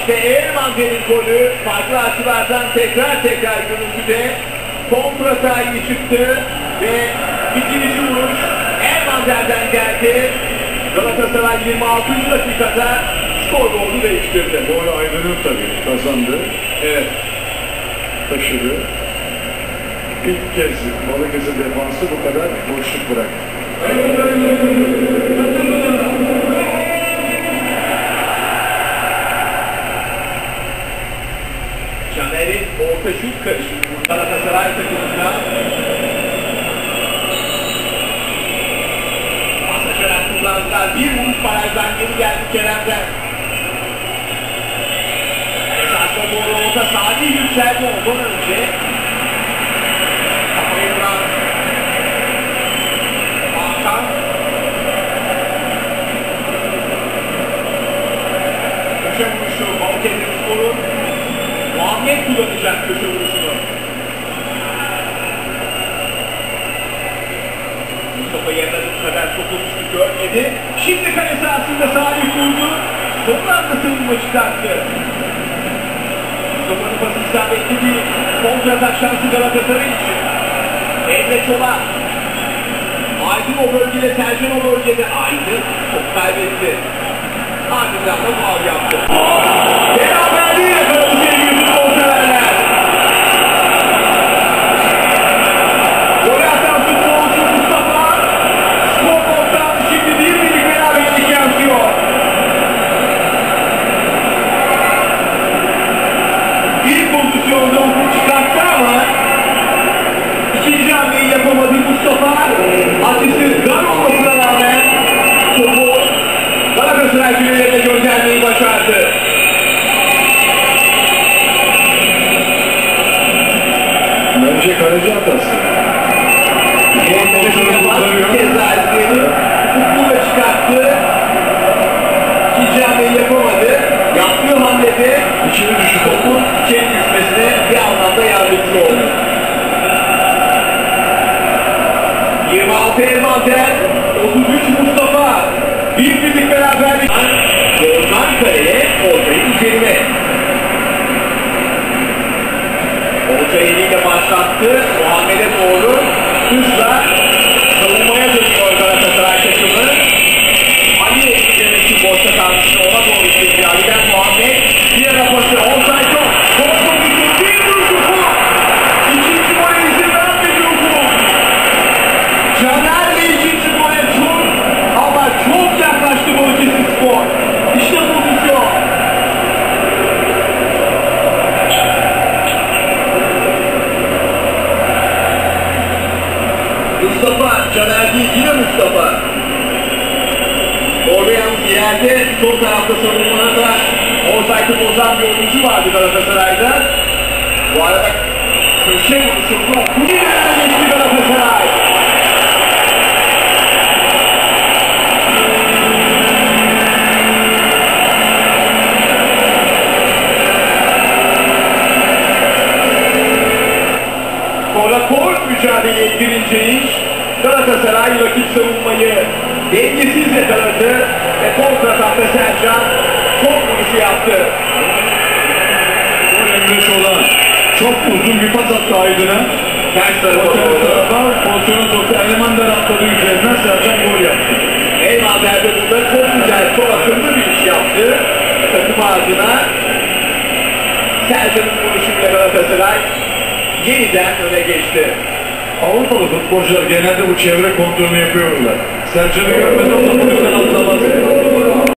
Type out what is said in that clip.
İşte Ermanze'nin golü farklı açılardan tekrar tekrar görüntüde kontra sahibi çıktı ve bitirici vuruş Ermanzel'den geldi. Galatasaray 26. dakikada skorboardu değiştirdi. Gol Aydın'ın tabii kazandı. Evet. Taşıdı. İlk kez Balıkesir defansı bu kadar boşluk bıraktı. Orta şut karışımı Galatasaray takımında. Pasaşarak kullandılar. Bir vuruş barajdan geri geldi Kerem'den. Esasla doğru orta Sadi yükseldi ondan önce. Kafayı vuran Hakan. Köşe vuruşu Balıkesir Spor'un Muhammed kullanacak köşe vuruşunu. Mustafa yanına kadar sokulmuştu görmedi. Şimdi kale sahasında Salih vurdu. Son anda savunma çıkarttı. Mustafa'nın pası isabetli bir kontratak şansı Galatasaray için. Emre Çolak. Aydın o bölgede, Sercan o bölgede. Aydın top kaybetti. Ardından da faul yaptı. Beraberliği Mustafa. Açısı dar olmasına rağmen topu Galatasaray filelerine göndermeyi başardı. Bence kaleci hatası. Yapamadı. Yaptığı hamlede İçeri düştü topu. içeri düşmesine bir anlamda yardımcı oldu. 26 Elmander, 33 Mustafa. Bir birlik beraberlik. Yoldan kaleye Olcay'ın üzerine. Mustafa, Caner değil yine Mustafa. Yalnız ileride sol tarafta savunmada da offside'ı bozan bir oyuncu vardı Galatasaray'da. Bu arada köşe vuruşunda ileride geçti Galatasaray. Kol mücadele ettirince iş Galatasaray rakip savunmayı dengesiz yakaladı ve kontratakta Sercan top vuruşu yaptı. Emre Çolak. Çok uzun bir pas attı Aydın'a. Ters tarafa doğru. pozisyonu soktu. Elemanlar atladı üzerinden Sercan gol yaptı. Elmader'de burada çok güzel, çok akıllı bir iş yaptı. Takım adına Sercan'ın vuruşuyla Galatasaray yeniden öne geçti. Avrupalı futbolcular genelde bu çevre kontrolünü yapıyorlar. Sercan'ı bu yüzden atlamaz.